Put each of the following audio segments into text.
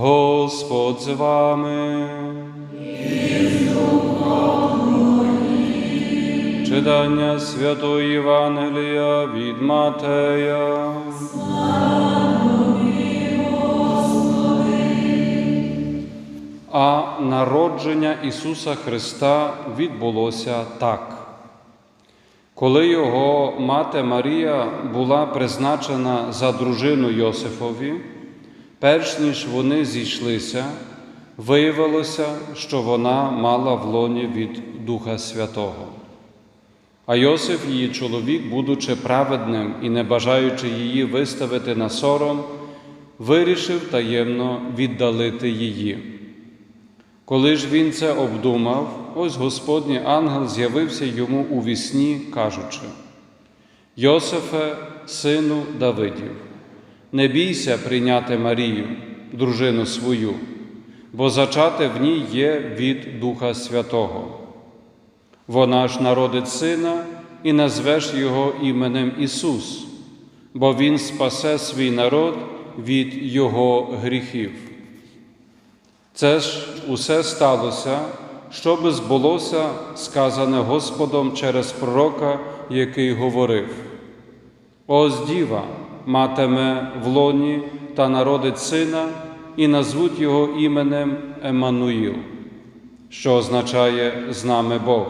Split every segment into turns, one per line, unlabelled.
Господь з вами. Читання Святої Євангелія від Матея. А народження Ісуса Христа відбулося так. Коли його мати Марія була призначена за дружину Йосифові, перш ніж вони зійшлися, виявилося, що вона мала в лоні від Духа Святого. А Йосиф, її чоловік, будучи праведним і не бажаючи її виставити на сором, вирішив таємно віддалити її. Коли ж він це обдумав, ось Господній ангел з'явився йому у вісні, кажучи: Йосифе, сину Давидів, не бійся прийняти Марію, дружину свою, бо зачати в ній є від Духа Святого. Вона ж народить сина і назвеш його іменем Ісус, бо Він спасе свій народ від його гріхів. Це ж усе сталося, щоби збулося сказане Господом через пророка, який говорив: Ось діва матиме в лоні та народить сина, і назвуть його іменем Еммануїл, що означає з нами Бог.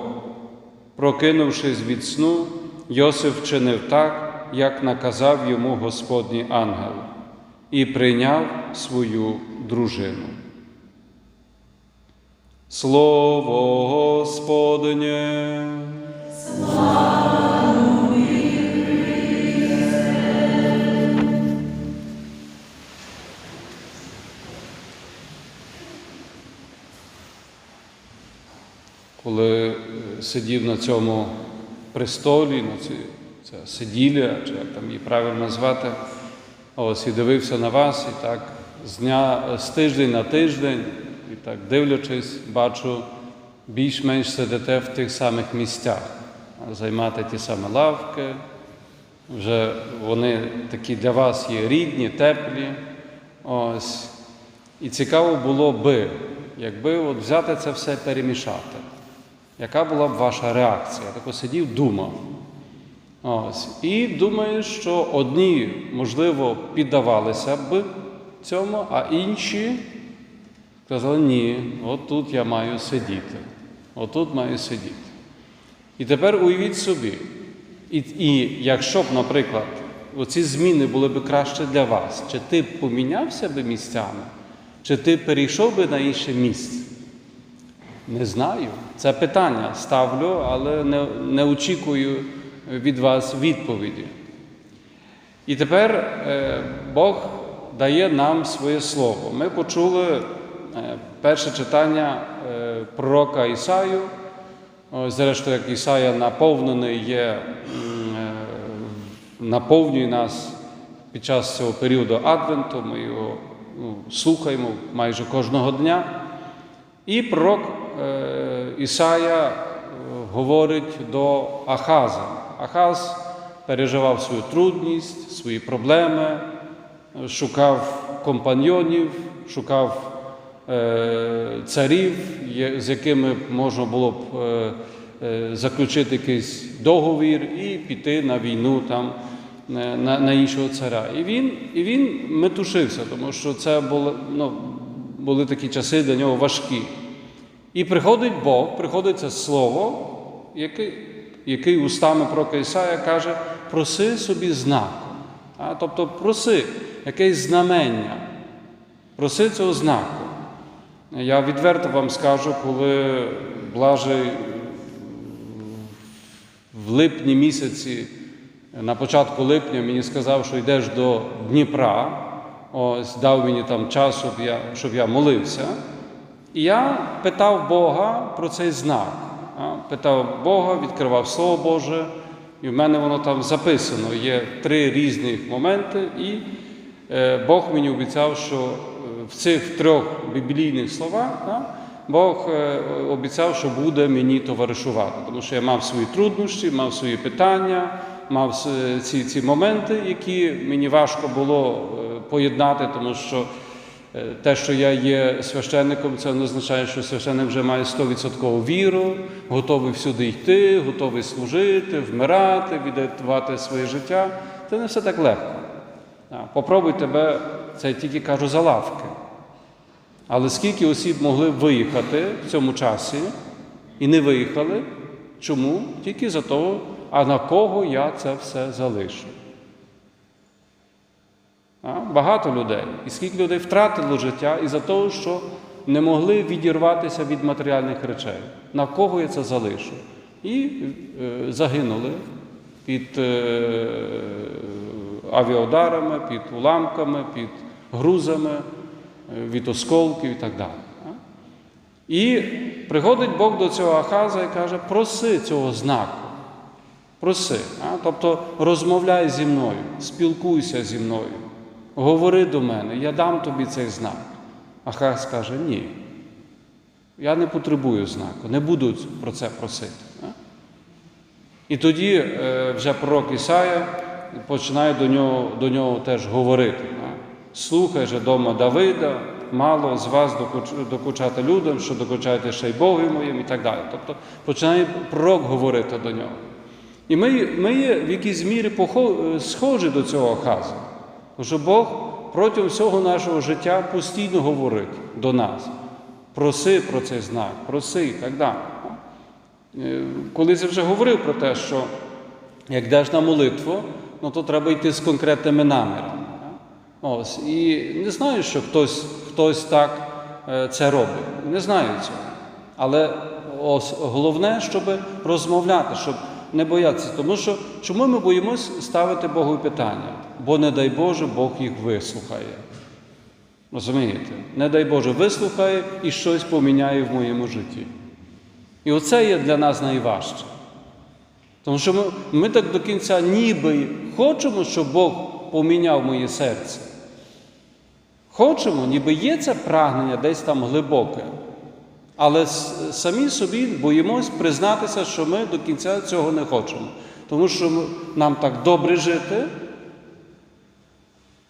Прокинувшись від сну, Йосиф вчинив так, як наказав йому Господній ангел, і прийняв свою дружину. Слово Господнє. Коли е, сидів на цьому престолі, на ці, це сиділля, чи як там її правильно назвати, ось і дивився на вас, і так з дня з тиждень на тиждень, і так дивлячись, бачу, більш-менш сидите в тих самих місцях, займати ті самі лавки. Вже вони такі для вас є рідні, теплі. Ось. І цікаво було би, якби от взяти це все перемішати. Яка була б ваша реакція? Я тако сидів, думав. Ось. І думаю, що одні, можливо, піддавалися б цьому, а інші сказали, ні, отут я маю сидіти. Отут маю сидіти. І тепер уявіть собі, і, і якщо б, наприклад, оці зміни були б краще для вас, чи ти б помінявся би місцями, чи ти перейшов би на інше місце? Не знаю. Це питання ставлю, але не, не очікую від вас відповіді. І тепер е, Бог дає нам своє слово. Ми почули е, перше читання е, пророка Ісаю. Зрештою, як Ісая наповнений є, наповнює нас під час цього періоду Адвенту, ми його ну, слухаємо майже кожного дня. І пророк Ісая е, говорить до Ахаза. Ахаз переживав свою трудність, свої проблеми, е, шукав компаньйонів, шукав е, царів, з якими можна було б е, е, заключити якийсь договір і піти на війну там е, на, на іншого царя. І він, і він метушився, тому що це було, ну, були такі часи для нього важкі. І приходить Бог, приходить це слово, який, який устами пророка Ісая каже, проси собі знаку. А, тобто проси якесь знамення, проси цього знаку. Я відверто вам скажу, коли Блажий в липні місяці, на початку липня, мені сказав, що йдеш до Дніпра, ось дав мені там час, щоб я, щоб я молився. І я питав Бога про цей знак. Питав Бога, відкривав Слово Боже, і в мене воно там записано. Є три різних моменти, і е, Бог мені обіцяв, що е, в цих трьох біблійних словах Бог е, обіцяв, що буде мені товаришувати, тому що я мав свої труднощі, мав свої питання, мав ці, ці моменти, які мені важко було поєднати, тому що те, що я є священником, це не означає, що священник вже має 100% віру, готовий всюди йти, готовий служити, вмирати, віддавати своє життя. Це не все так легко. Попробуй тебе, це я тільки кажу за лавки. Але скільки осіб могли виїхати в цьому часі і не виїхали? Чому? Тільки за того, а на кого я це все залишу. Багато людей. І скільки людей втратило життя із-за того, що не могли відірватися від матеріальних речей. На кого я це залишу? І е, загинули під е, авіаударами, під уламками, під грузами, е, від осколків і так далі. І приходить Бог до цього Ахаза і каже: проси цього знаку. Проси. Тобто розмовляй зі мною, спілкуйся зі мною, говори до мене, я дам тобі цей знак. Ахаз каже, ні. Я не потребую знаку, не буду про це просити. І тоді е, вже пророк Ісая починає до нього, до нього теж говорити. Слухай же дома Давида, мало з вас докучати людям, що докучаєте ще й Богові моїм і так далі. Тобто починає пророк говорити до нього. І ми, ми є в якійсь мірі схожі до цього Ахаза. Що Бог протягом всього нашого життя постійно говорить до нас. Проси про цей знак, проси і так далі. Е, Колись я вже говорив про те, що як йдеш на молитву, ну то треба йти з конкретними намірами. Ось. І не знаю, що хтось, хтось так е, це робить. Не знаю цього. Але ось головне, щоб розмовляти, щоб не боятися. Тому що чому ми боїмось ставити Богу питання? Бо, не дай Боже, Бог їх вислухає. Розумієте? Не дай Боже, вислухає і щось поміняє в моєму житті. І оце є для нас найважче. Тому що ми, ми так до кінця ніби хочемо, щоб Бог поміняв моє серце. Хочемо, ніби є це прагнення десь там глибоке. Але самі собі боїмось признатися, що ми до кінця цього не хочемо. Тому що нам так добре жити.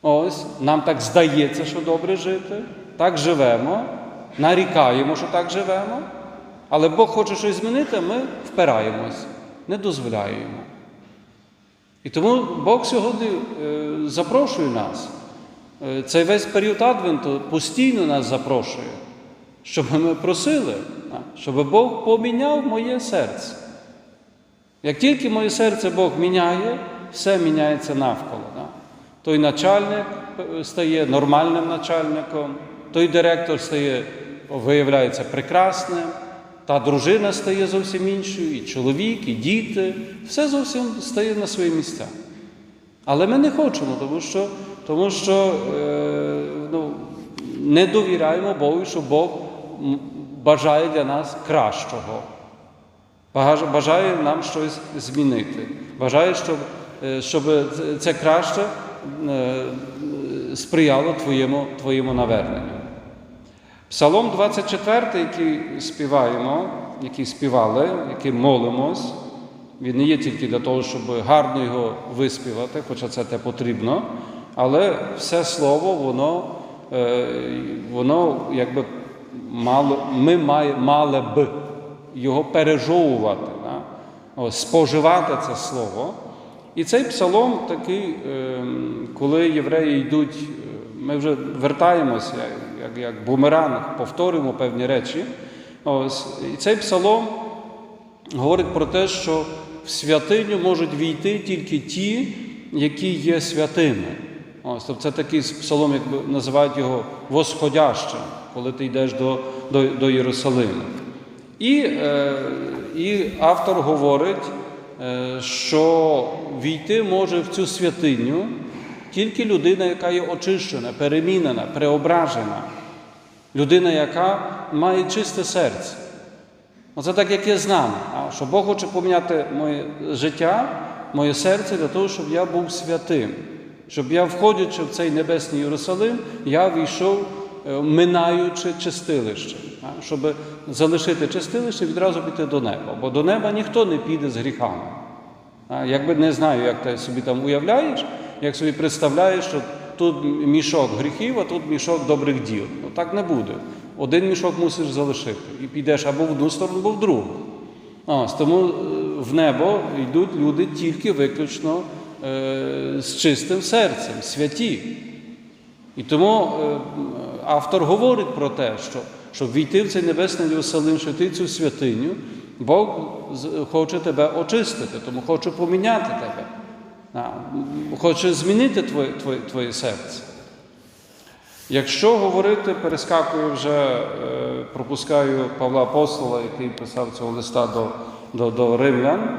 Ось, нам так здається, що добре жити, так живемо, нарікаємо, що так живемо, але Бог хоче щось змінити, ми впираємось, не дозволяємо. І тому Бог сьогодні е, запрошує нас. Е, Цей весь період Адвенту постійно нас запрошує, щоб ми просили, щоб Бог поміняв моє серце. Як тільки моє серце Бог міняє, все міняється навколо. Той начальник е, стає нормальним начальником, той директор стає, виявляється, прекрасним, та дружина стає зовсім іншою, і чоловік, і діти, все зовсім стає на свої місця. Але ми не хочемо, тому що, тому що е, ну, не довіряємо Богу, що Бог бажає для нас кращого. Бажає нам щось змінити. Бажає, щоб, е, щоб це- краще сприяло твоєму, твоєму наверненню. Псалом 24, який співаємо, який співали, який молимось, він не є тільки для того, щоб гарно його виспівати, хоча це те потрібно, але все слово, воно, е, воно якби мало, ми має, мали б його пережовувати, да? Споживати це слово. І цей псалом такий, е, коли євреї йдуть, е, ми вже вертаємося, як, як бумеранг, повторюємо певні речі. Ось, і цей псалом говорить про те, що в святиню можуть війти тільки ті, які є святими. Ось, тобто це такий псалом, як називають його восходящим, коли ти йдеш до, до, до Єрусалиму. І, е, і автор говорить, що війти може в цю святиню тільки людина, яка є очищена, перемінена, преображена, людина, яка має чисте серце. Оце так, як є з нами, а, що Бог хоче поміняти моє життя, моє серце для того, щоб я був святим, щоб я, входячи в цей небесний Єрусалим, я війшов, е, минаючи чистилище, щоб залишити чистилище відразу піти до неба. Бо до неба ніхто не піде з гріхами. Якби не знаю, як ти собі там уявляєш, як собі представляєш, що тут мішок гріхів, а тут мішок добрих діл. Ну так не буде. Один мішок мусиш залишити. І підеш або в одну сторону, або в другу. Ось, тому е, в небо йдуть люди тільки виключно е, з чистим серцем, святі. І тому е, автор говорить про те, що щоб війти в цей небесний Єрусалим, що йти в цю святиню, Бог хоче тебе очистити, тому хоче поміняти тебе. Хоче змінити твоє, твоє, твоє серце. Якщо говорити, перескакую вже, е, пропускаю Павла Апостола, який писав цього листа до, до, до римлян,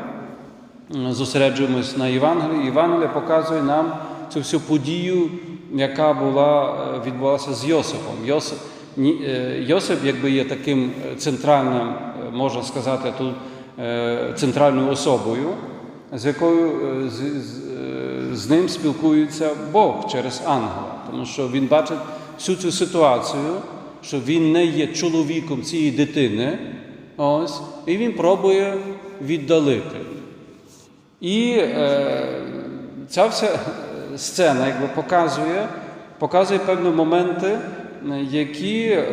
зосереджуємось на Євангелії. Євангелія показує нам цю всю подію, яка була, е, відбулася з Йосипом. Йосип, Йосип якби є таким е, центральним, е, можна сказати, тут е, центральною особою, з якою е, з, з, е, з ним спілкується Бог через ангела, тому що він бачить всю цю ситуацію, що він не є чоловіком цієї дитини, ось, і він пробує віддалити. І е, ця вся сцена якби показує, показує певні моменти, е, які е,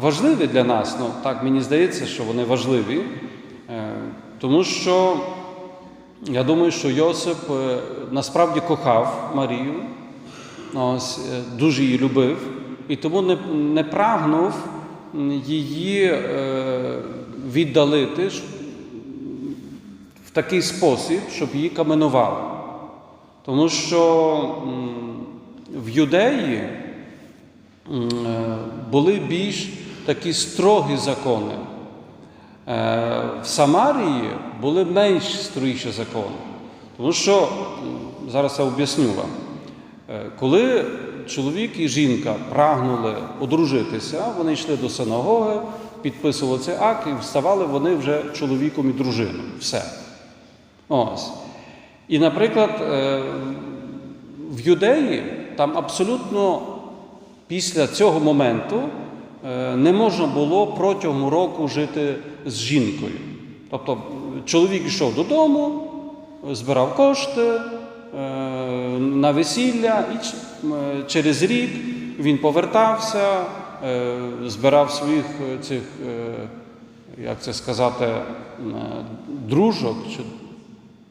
важливі для нас. Ну, так мені здається, що вони важливі, е, тому що я думаю, що Йосип е, насправді кохав Марію, ось, дуже її любив, і тому не, не прагнув її віддалити в такий спосіб, щоб її каменували. Тому що в юдеї були більш такі строгі закони. Е, В Самарії були менш строгіші закони. Тому що, зараз я об'ясню вам, Е, коли чоловік і жінка прагнули одружитися, вони йшли до синагоги, підписували цей акт і вставали вони вже чоловіком і дружиною. Все. Ось. І, наприклад, е, в юдеї там абсолютно після цього моменту е, не можна було протягом року жити з жінкою. Тобто чоловік йшов додому, збирав кошти е, на весілля, і через рік він повертався, е, збирав своїх цих, як це сказати, дружок чи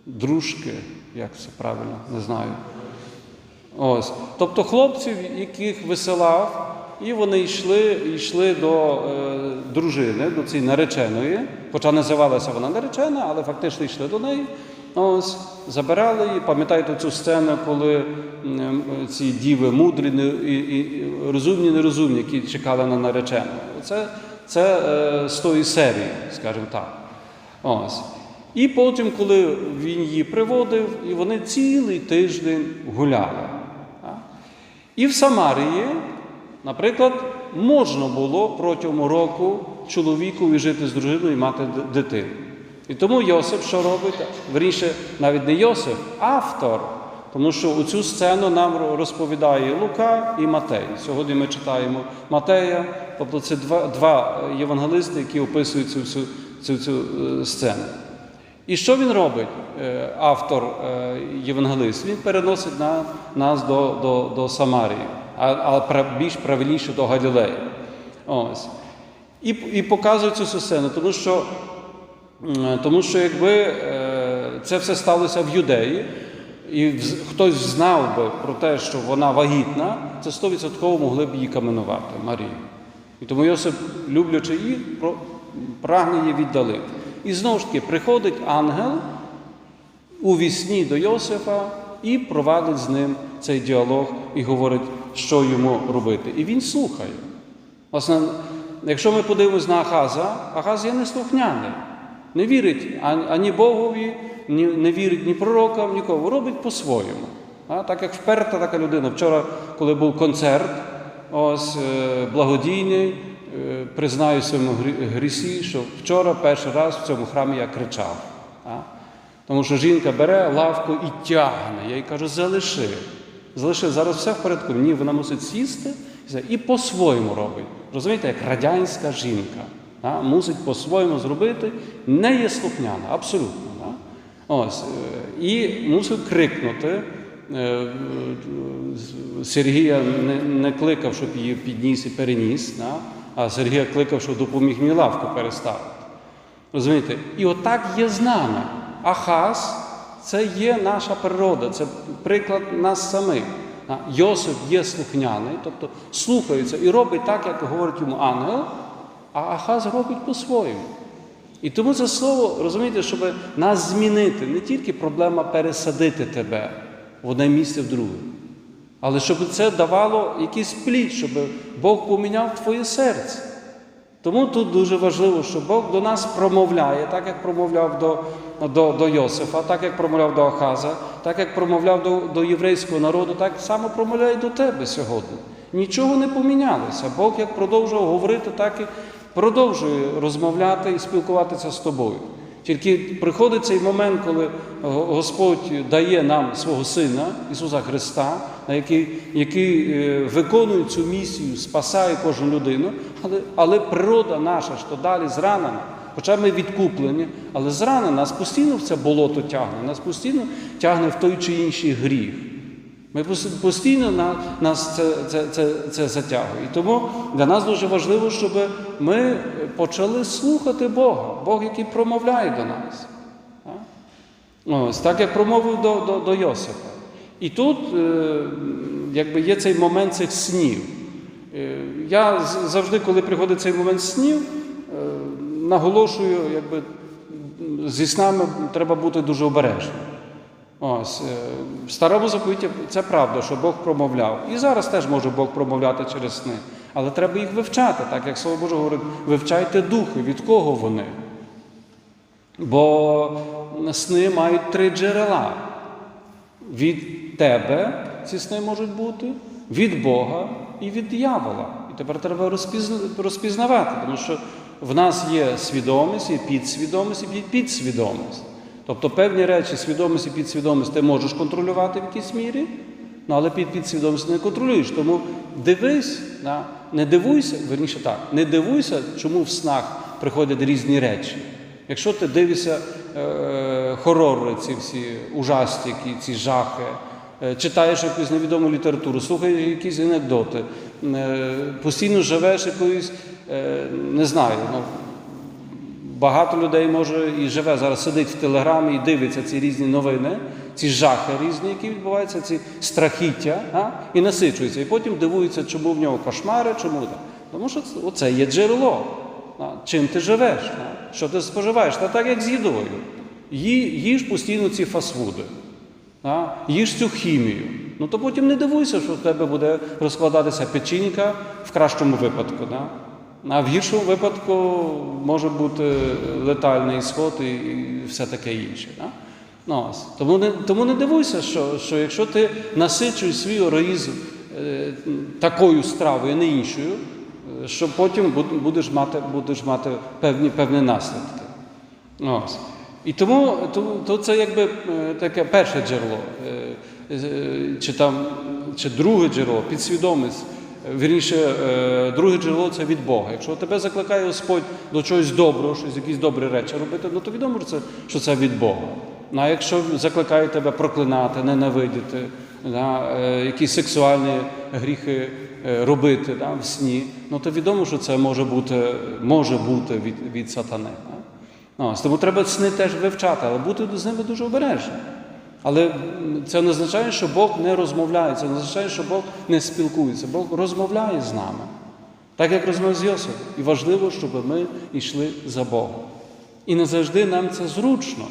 дружки, як це правильно, не знаю. Ось. Тобто хлопців, яких висилав, і вони йшли, йшли до е, дружини, до цієї нареченої, хоча називалася вона наречена, але фактично йшли до неї. Ось, забирали її. Пам'ятаєте цю сцену, коли ці діви мудрі, і, і, розумні, нерозумні, які чекали на наречену. Це, це е, з тої серії, скажімо так. Ось. І потім, коли він її приводив, і вони цілий тиждень гуляли. І в Самарії, наприклад, можна було протягом року чоловікові жити з дружиною і мати дитину. І тому Йосип що робить? Верніше, навіть не Йосип, автор. Тому що у цю сцену нам розповідає Лука і Матей. Сьогодні ми читаємо Матея, тобто це два, два євангелисти, які описують цю всю цю, цю е, сцену. І що він робить, е, автор е, євангелист? Він переносить на, нас до, до, до Самарії, а, а більш правильніше до Галілеї. Ось. І, і показує цю сцену, тому що, тому що якби е, це все сталося в юдеї, і хтось знав би про те, що вона вагітна, це 100% могли б її каменувати, Марію. І тому Йосип, люблячи її, прагне її віддалити. І знову ж таки приходить ангел у вісні до Йосифа і провадить з ним цей діалог і говорить, що йому робити. І він слухає. Власне, якщо ми подивимось на Ахаза, Ахаз є неслухняний, не вірить ані Богові, ні, не вірить ні пророкам, нікого. Робить по-своєму. Так як вперта така людина. Вчора, коли був концерт, ось е, благодійний, признаю своєму грісі, що вчора перший раз в цьому храмі я кричав. Тому що жінка бере лавку і тягне. Я їй кажу, залиши. Залиши, зараз все в порядку. Ні, вона мусить сісти і по-своєму робить. Розумієте, як радянська жінка. а, Мусить по-своєму зробити, не є слухняна, абсолютно. Да? Ось, е, і мусить крикнути е, Сергія не кликав, щоб її підніс і переніс, да? А Сергія кликав, щоб допоміг мені лавку переставити. Розумієте? І отак є з нами. Ахаз це є наша природа, це приклад нас самих. А Йосип є слухняний, тобто слухається і робить так, як говорить йому ангел, а Ахаз робить по-своєму. І тому це слово, розумієте, щоб нас змінити, не тільки проблема пересадити тебе в одне місце в друге, але щоб це давало якийсь плід, щоб Бог поміняв твоє серце. Тому тут дуже важливо, що Бог до нас промовляє, так як промовляв до, до, до Йосифа, так як промовляв до Ахаза, так як промовляв до, до єврейського народу, так само промовляє до тебе сьогодні. Нічого не помінялося. Бог як продовжував говорити, так і продовжує розмовляти і спілкуватися з тобою. Тільки приходить цей момент, коли Господь дає нам свого Сина, Ісуса Христа, який, який е, виконує цю місію, спасає кожну людину, але, але природа наша, що далі зранена, хоча ми відкуплені, але зранена нас постійно в це болото тягне, нас постійно тягне в той чи інший гріх. Ми постійно на, нас це, це, це, це затягує. І тому для нас дуже важливо, щоб ми почали слухати Бога, Бог, який промовляє до нас. Ось, так як промовив до, до, до Йосипа. І тут е, якби є цей момент цих снів. Е, я завжди, коли приходить цей момент снів, е, наголошую, якби зі снами треба бути дуже обережним. Ось, е, в старому заповіті це правда, що Бог промовляв. І зараз теж може Бог промовляти через сни. Але треба їх вивчати, так як Слово Боже говорить, вивчайте духи, від кого вони. Бо сни мають три джерела. Від тебе ці сни можуть бути, від Бога і від диявола. І тепер треба розпізна- розпізнавати, тому що в нас є свідомість, є підсвідомість і підсвідомість. Тобто певні речі, свідомість і підсвідомість ти можеш контролювати в якійсь мірі, ну, але під підсвідомість не контролюєш. Тому дивись, да, не дивуйся, верніше так, не дивуйся, чому в снах приходять різні речі. Якщо ти дивишся е, хорори, ці всі ужастики, ці жахи, е, читаєш якусь невідому літературу, слухаєш якісь анекдоти, е, постійно живеш якоюсь, е, не знаю, ну, Багато людей може і живе зараз, сидить в телеграмі і дивиться ці різні новини, ці жахи різні, які відбуваються, ці страхіття, а? і насичується. І потім дивується, чому в нього кошмари, чому так. Тому що це- є джерело. А? Чим ти живеш? А? Що ти споживаєш? Та так як з їдою. Ї- Їж постійно ці фастфуди. А? Їж цю хімію. Ну то потім не дивуйся, що в тебе буде розкладатися печінка в кращому випадку. Да? А в гіршому випадку може бути летальний ісход і, все таке інше. Да? Ну, ось. Тому, не, тому не дивуйся, що, що якщо ти насичуєш свій організм е, такою стравою, а не іншою, е, що потім будеш мати, будеш мати певні, певні наслідки. Ось. І тому, тому то це якби е, таке перше джерело, е, е, чи там, чи друге джерело, підсвідомість. Вірніше, е, друге джерело це від Бога. Якщо тебе закликає Господь до чогось доброго, щось якісь добрі речі робити, ну то відомо, що це, що це від Бога. Ну, А якщо закликає тебе проклинати, ненавидіти, да, е, якісь сексуальні гріхи е, робити да, в сні, ну то відомо, що це може бути, може бути від, від сатани. Да? Ну, тому треба сни теж вивчати, але бути з ними дуже обережним. Але це не означає, що Бог не розмовляє, це не означає, що Бог не спілкується. Бог розмовляє з нами, так як розмовляє з Йосифом. І важливо, щоб ми йшли за Богом. І не завжди нам це зручно.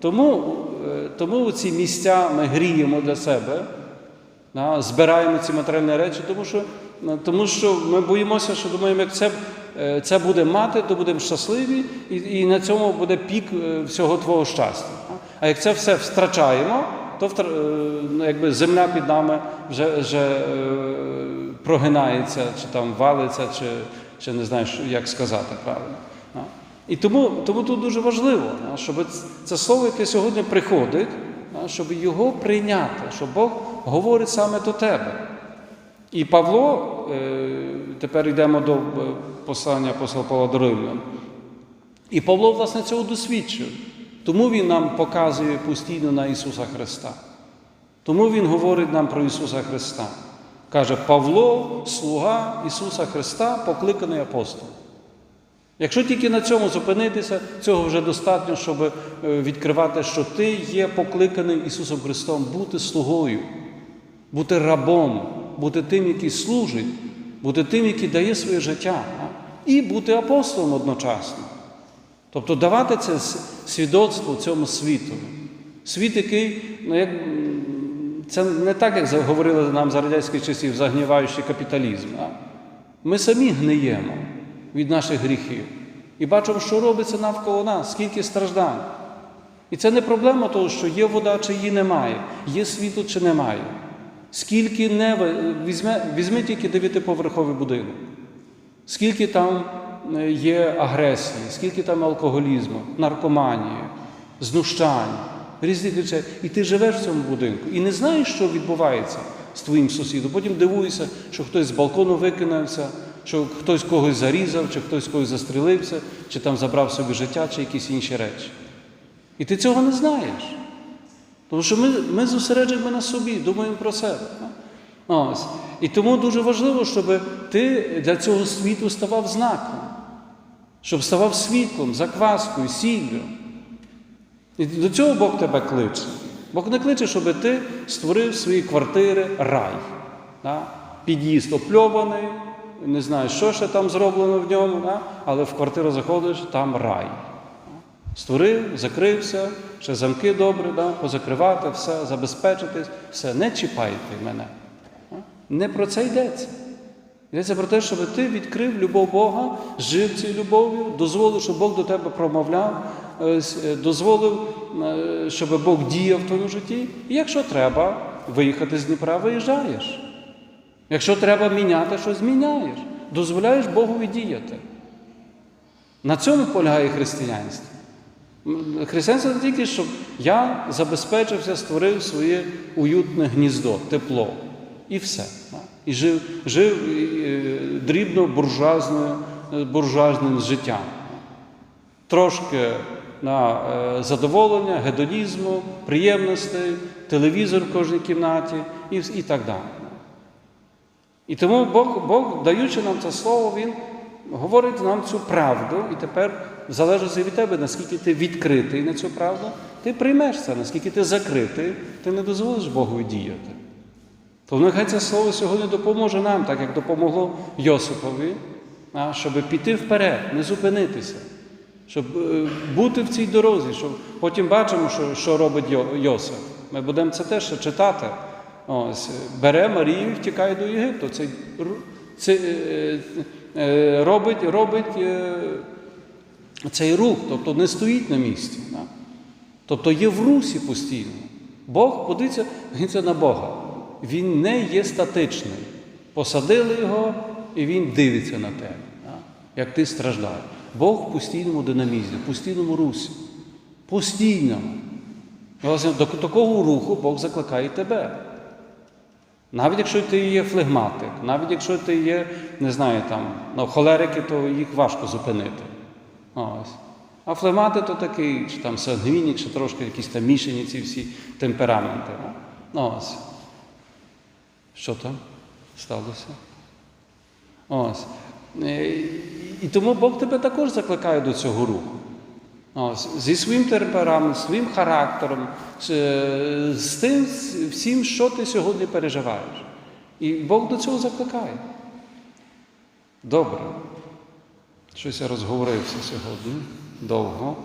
Тому, е, тому ці місця ми гріємо для себе, да, збираємо ці матеріальні речі, тому що, ну, тому що ми боїмося, що думаємо, як це, е, це буде мати, то будемо щасливі, і, і на цьому буде пік е, всього твого щастя. А як це все втрачаємо, то е, ну, якби земля під нами вже, вже е, прогинається, чи там валиться, чи, чи не знаю, як сказати правильно. І тому, тому тут дуже важливо, щоб це слово, яке сьогодні приходить, щоб його прийняти, щоб Бог говорить саме до тебе. І Павло, е, тепер йдемо до послання апостола Павла до Римлян. І Павло, власне, цього досвідчив. Тому він нам показує постійно на Ісуса Христа. Тому Він говорить нам про Ісуса Христа. Каже, Павло, слуга Ісуса Христа, покликаний апостол. Якщо тільки на цьому зупинитися, цього вже достатньо, щоб е, відкривати, що ти є покликаний Ісусом Христом бути слугою, бути рабом, бути тим, який служить, бути тим, який дає своє життя, і бути апостолом одночасно. Тобто давати це свідоцтво цьому світу. Світ, який, ну як це не так, як говорили нам за радянських часів, загніваючий капіталізм. А? Ми самі гниємо від наших гріхів. І бачимо, що робиться навколо нас, скільки страждань. І це не проблема того, що є вода чи її немає, є світло чи немає. Скільки візьме, візьми тільки дев'ятиповерховий будинок, скільки там е, є агресії, скільки там алкоголізму, наркоманії, знущань, різних речей. І ти живеш в цьому будинку і не знаєш, що відбувається з твоїм сусідом. Потім дивуєшся, що хтось з балкону викинувся, що хтось когось зарізав, чи хтось когось застрілився, чи там забрав собі життя, чи якісь інші речі. І ти цього не знаєш. Тому що ми, ми зосереджуємо на собі, думаємо про себе. Ось. І тому дуже важливо, щоб ти для цього світу ставав знаком, щоб ставав світлом, закваскою, сіллю. І до цього Бог тебе кличе. Бог не кличе, щоб ти створив свої квартири рай. Да? Під'їзд опльований, не знаю, що ще там зроблено в ньому, да? але в квартиру заходиш, там рай. Створив, закрився, ще замки добре, да? позакривати, все, забезпечитись, все, не чіпайте мене. Не про це йдеться. Йдеться про те, щоб ти відкрив любов Бога, жив цією любов'ю, дозволив, щоб Бог до тебе промовляв, е, е, дозволив, е, щоб Бог діяв в твоєму житті. І якщо треба виїхати з Дніпра, виїжджаєш. Якщо треба міняти щось, міняєш. Дозволяєш Богові діяти. На цьому полягає християнство. Християнство не тільки, щоб я забезпечився, створив своє уютне гніздо, тепло. І все. І жив, жив дрібно буржуазним життям. Трошки на е, задоволення, гедонізму, приємностей, телевізор в кожній кімнаті і, і так далі. І тому Бог, Бог, даючи нам це слово, Він говорить нам цю правду, і тепер залежить від тебе, наскільки ти відкритий на цю правду, ти приймеш це, наскільки ти закритий, ти не дозволиш Богу діяти. То нехай це слово сьогодні допоможе нам, так як допомогло Йосипові, щоб піти вперед, не зупинитися, щоб е, бути в цій дорозі, щоб потім бачимо, що, що робить Йо- Йосип. Ми будемо це теж читати. Ось, бере Марію і втікає до Єгипту. Це, це е, е, робить, робить цей рух, тобто не стоїть на місці. Тобто є в русі постійно. Бог, подивіться, дивіться на Бога. Він не є статичний. Посадили його, і він дивиться на тебе, як ти страждаєш. Бог в постійному динамізмі, в постійному русі. Постійному. Власне, до такого руху Бог закликає тебе. Навіть якщо ти є флегматик, навіть якщо ти є, не знаю, там, ну, холерики, то їх важко зупинити. Ось. А флегмати то такий, чи там сангвінік, чи трошки якісь там мішані ці всі темпераменти. Ну, ось. Що там сталося? Ось. Е, І тому Бог тебе також закликає до цього руху. Ось, зі своїм темпераментом, своїм характером, з, тим всім, що ти сьогодні переживаєш. І Бог до цього закликає. Добре. Щось я розговорився сьогодні довго.